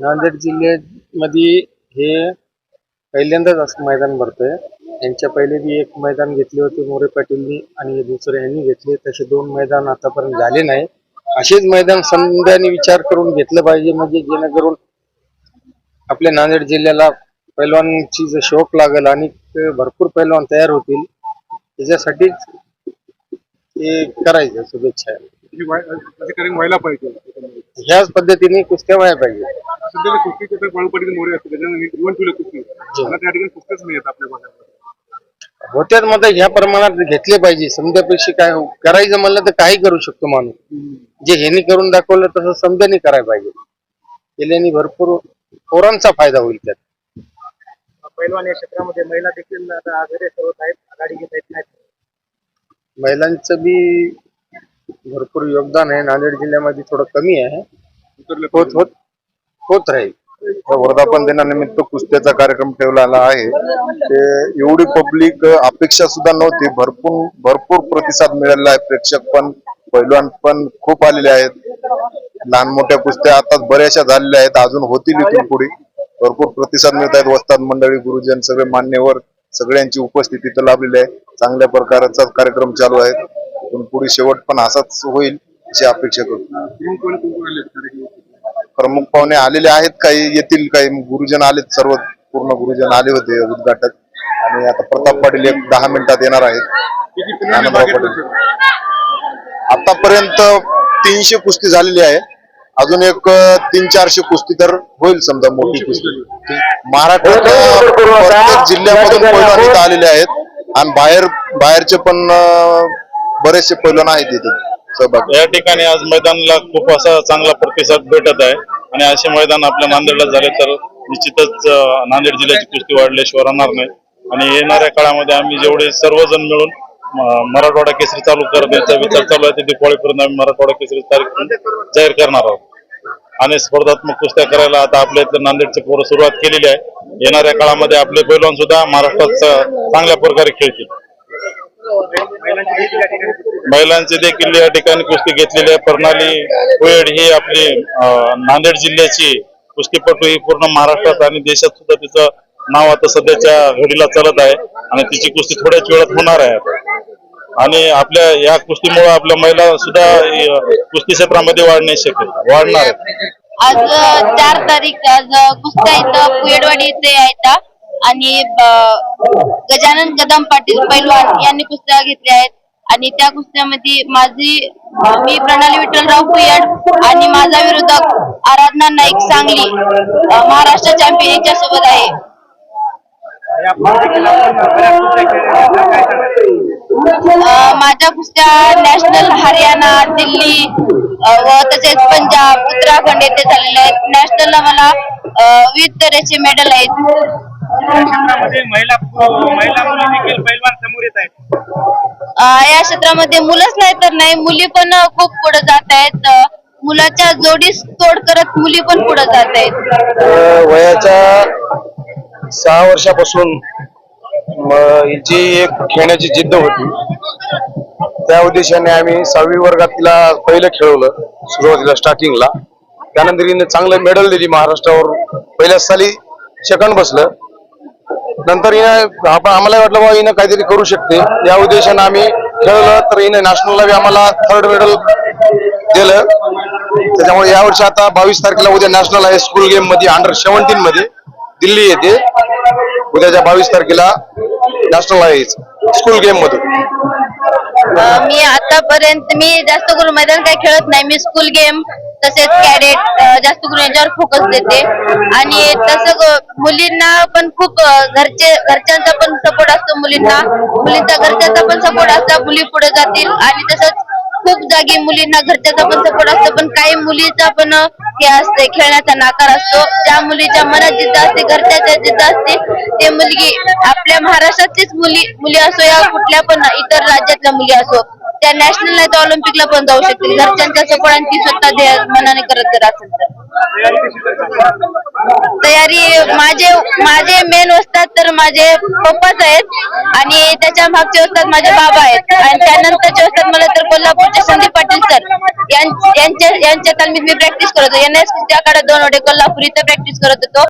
नांदेड जिल्ह्यामध्ये हे पहिल्यांदाच असं मैदान भरतोय. यांच्या पहिले बी एक मैदान घेतले होते मोरे पाटीलनी आणि दुसरे यांनी घेतले. तसे दोन मैदान आतापर्यंत झाले नाही. असेच मैदान समजाने विचार करून घेतलं पाहिजे. म्हणजे जेणेकरून आपल्या नांदेड जिल्ह्याला पैलवानची जो शौक लागेल आणि ते भरपूर पैलवान तयार होतील त्याच्यासाठीच हे करायचं शुभेच्छा. ही कधी व्हायला पाहिजे. ह्याच पद्धतीने कुस्त्या व्हायला पाहिजे. सध्या कुस्तीचे तर बाळूपाटील मोरे असते निवड ठेवले कुस्ती. मला त्या ठिकाणी कुस्त्याच नाही येत आपल्या भागात होत्यात मत ह्या प्रमाणात घेतले पाहिजे. समजापेक्षा काय करायचं म्हणलं तर काही करू शकतो माणूस. जे ह्यांनी करून दाखवलं तसं समजाने करायला पाहिजे. केल्याने भरपूर पोरांचा फायदा होईल त्यात. पैलवान या क्षेत्रामध्ये महिला देखील आता आघाडी सर्वत आहेत आघाडी घेत आहेत. नाही महिलांचं बी भरपूर योगदान आहे. नांदेड जिल्ह्यामध्ये थोडं कमी आहे. होत होत होत राहील. वर्धापन दिनानिमित्त कुस्त्याचा कार्यक्रम ठेवलेला आहे. ते एवढी पब्लिक अपेक्षा सुद्धा नव्हती. भरपूर भरपूर प्रतिसाद मिळालेला आहे. प्रेक्षक पण पैलवान पण खूप आलेले आहेत. लहान मोठ्या कुस्त्या आता बऱ्याचशा झालेल्या आहेत. अजून होतील इथून पुढे. भरपूर प्रतिसाद मिळत आहेत. वस्ताद मंडळी गुरुजन सगळे मान्यवर सगळ्यांची उपस्थिती तर लाभलेली आहे. चांगल्या प्रकारचा कार्यक्रम चालू आहे. पण पुढे शेवट पण असाच होईल अशी अपेक्षा करतो. प्रमुख पाहुणे आलेले आहेत काही येतील काही गुरुजन आलेत सर्व पूर्ण गुरुजन आले होते उद्घाटक. आणि आता प्रताप पाटील एक दहा मिनिटात येणार आहेत. आतापर्यंत तीनशे कुस्ती झालेली आहे. अजून एक तीन चारशे कुस्ती तर होईल समजा मोठी कुस्ती. महाराष्ट्रात जिल्ह्यामधून आलेले आहेत. आणि बाहेर बाहेरचे पण बरेचसे पैलवान आहेत तिथे सहभाग. या ठिकाणी आज मैदानाला खूप असा चांगला प्रतिसाद भेटत आहे. आणि असे मैदान आपल्या नांदेडला झाले तर निश्चितच नांदेड जिल्ह्याची कुस्ती वाढल्याशिवाय राहणार नाही. आणि येणाऱ्या काळामध्ये आम्ही जेवढे सर्वजण मिळून मराठवाडा केसरी चालू करण्याचा विचार चालू आहे ते दिवाळीपर्यंत आम्ही मराठवाडा केसरी तारीख जाहीर करणार आहोत. आणि स्पर्धात्मक कुस्त्या करायला आता आपल्या इथल्या नांदेडचे पोरं सुरुवात केलेली आहे. येणाऱ्या काळामध्ये आपले पैलवान सुद्धा महाराष्ट्रात चांगल्या प्रकारे खेळतील. महिलांची देखील या ठिकाणी कुस्ती महिलांचे देखील या ठिकाणी कुस्ती घेतलेली आहे. प्रणाली कोयड ही आपली नांदेड जिल्ह्याची कुस्तीपटू ही पूर्ण महाराष्ट्रात आणि देशात सुद्धा तिचं नाव आता सध्याच्या घडीला चालत आहे आणि तिची कुस्ती थोड्याच वेळात होणार आहे आणि आपल्या या कुस्तीमुळे आपल्या महिला सुद्धा कुस्ती क्षेत्रामध्ये वाढणे शक्य वाढणार आहेत आज चार तारीख आज कुस्त्या इथं कुयडवाडी इथे आहेत. आणि गजानन कदम पाटील पैलवान यांनी कुस्त्या घेतल्या आहेत. आणि त्या कुस्त्यामध्ये माझी मी प्रणाली विठ्ठलराव कुयड आणि माझा विरोधक आराधना नाईक सांगली महाराष्ट्र चॅम्पियन यांच्या सोबत आहे माझ्या कुस्त्या नॅशनल हरियाणा दिल्ली व तसेच पंजाब उत्तराखंड येथे झालेल्या आहेत. नॅशनलला मला विविध तऱ्हेचे मेडल आहेत. महिला महिला मुली देखील पैलवान समोर येत आहेत. या क्षेत्रामध्ये मुलंच नाही तर नाही मुली पण खूप पुढे जात आहेत. मुलाच्या जोडीस तोड करत मुली पण पुढे जात आहेत. वयाच्या सहा वर्षापासून म- हिची एक खेळण्याची जिद्द होती. त्या उद्देशाने आम्ही सहावी वर्गात तिला पहिलं खेळवलं सुरुवातीला स्टार्टिंगला त्यानंतर हिने चांगलं मेडल दिली महाराष्ट्रावर. पहिल्या साली सेकंड बसलं. नंतर हिनं आपण आम्हाला वाटलं बाबा हिनं काहीतरी करू शकते. या उद्देशाने आम्ही खेळलं तर हिनं नॅशनलला बी आम्हाला थर्ड मेडल दिलं. त्याच्यामुळे यावर्षी आता बावीस तारखेला उद्या नॅशनल आहे स्कूल गेममध्ये अंडर सेव्हन्टीन मध्ये दिल्ली येते. उद्याच्या बावीस तारखेला नॅशनल आहे स्कूल गेममध्ये मी आतापर्यंत मी जास्त करून मैदान काही खेळत नाही. मी स्कूल गेम तसेच कॅडेट जास्त करून याच्यावर फोकस देते. आणि तसं मुलींना पण खूप घरचे घरच्यांचा पण सपोर्ट असतो मुलींना. मुलींचा घरच्यांचा पण सपोर्ट असतो मुली पुढे जातील. आणि तसंच खूप जागी मुलींना घरच्याचा पण सपोर्ट असतो. पण काही मुलीचा पण हे असते खेळण्याचा नाकार असतो. ज्या मुलीच्या मनात जिद्द असते घरच्याच्या जिद्द असते ते मुलगी आपल्या महाराष्ट्रातलीच मुली मुली असो या कुठल्या पण इतर राज्यातल्या मुली असो त्या नॅशनल नाही तर ऑलिम्पिकला पण जाऊ शकतील. घरच्यांचा सपोर्ट आणि ती स्वतः ध्येय मनाने करत जर असेल तर. तयारी माझे माझे मेन असतात तर माझे पप्पाच आहेत. आणि त्याच्या मागचे असतात माझे बाबा आहेत. आणि त्यानंतरचे असतात मला तर कोल्हापूरचे संदीप पाटील सर यांच्या यांच्या तालमीत मी प्रॅक्टिस करत होतो. एन एस काळात दोन वडे कोल्हापूर इथं प्रॅक्टिस करत होतो.